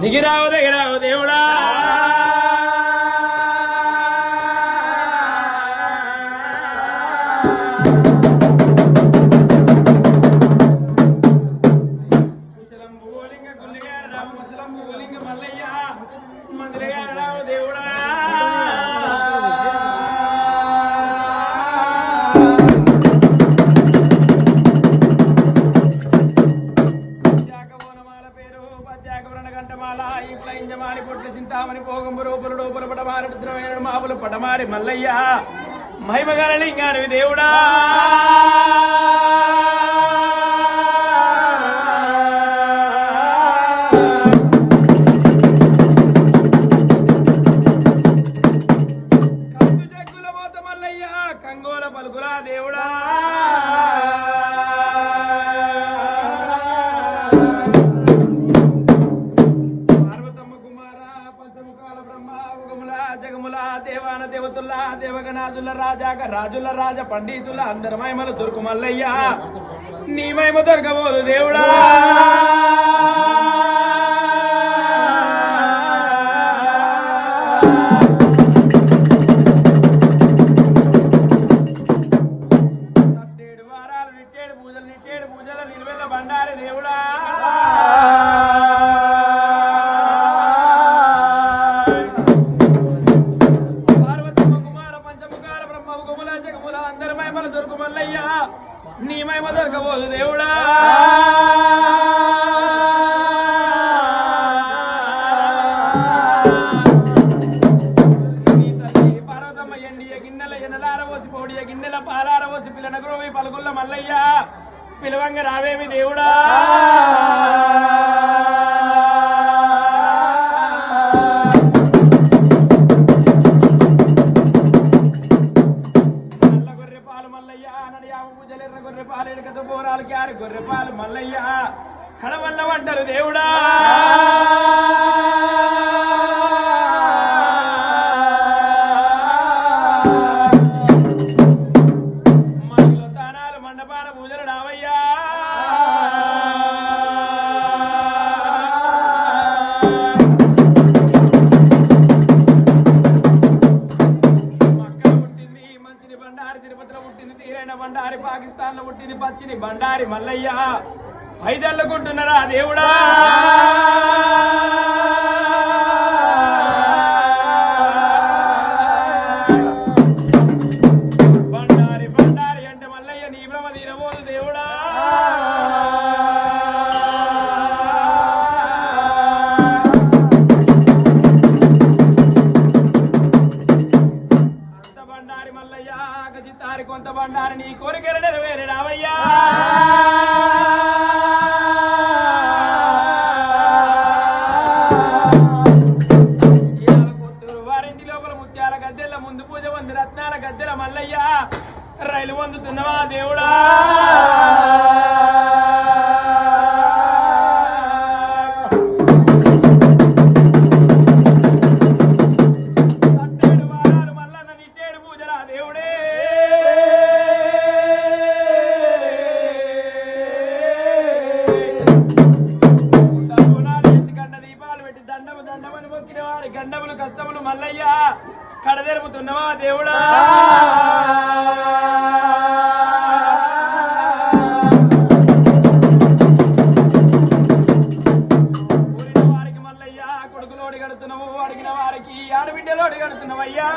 దిగిరావు దిగిరావు దేవుడా. వ్రణగంటమాల ఈపుల ఇంజమాని పొట్ల చింతామణి పోగంబు రూపులు రూపులు పడమారి రుద్రమైన మాపులు పడమారి మల్లయ్య. మహిమగల లింగానివి దేవుడా మోత మల్లయ్య కంగోల పలుకురా దేవుడా. దేవగణాజుల రాజాక రాజుల రాజ పండితుల అందరి మహిమలు దొరుకు మల్లయ్యా. నీ మహిమ దొరకబోదు దేవుడా. పూజలు నిట్టేడు నిలువెల్ల బండారి దేవుడా. పంచముఖాల జగముల అందరి మహిమలు దొరుకు మల్లయ్య. నీ మహిమ దొరకబోదు దేవుడా. నీ తల్లి పార్వతమ్మ ఎండియ గిన్నెల ఎనలార పోసి పలుకుల్ల మల్లయ్య. పిలవంగ రావేమి దేవుడా. గొర్రె కడవల్లవంటారు దేవుడా. మహిళ మండపాన పూజలు రావయ్యా. పచ్చిని బండారి మల్లయ్య. ఐదల్లుకుంటున్నారా దేవుడా? వారి గండములు కష్టములు మల్లయ్య కడదెరుపుతున్నవా దేవుడా? కొడుకులోడి అడిగిన వారికి ఆడబిడ్డలోడి కడుతున్నావయ్యా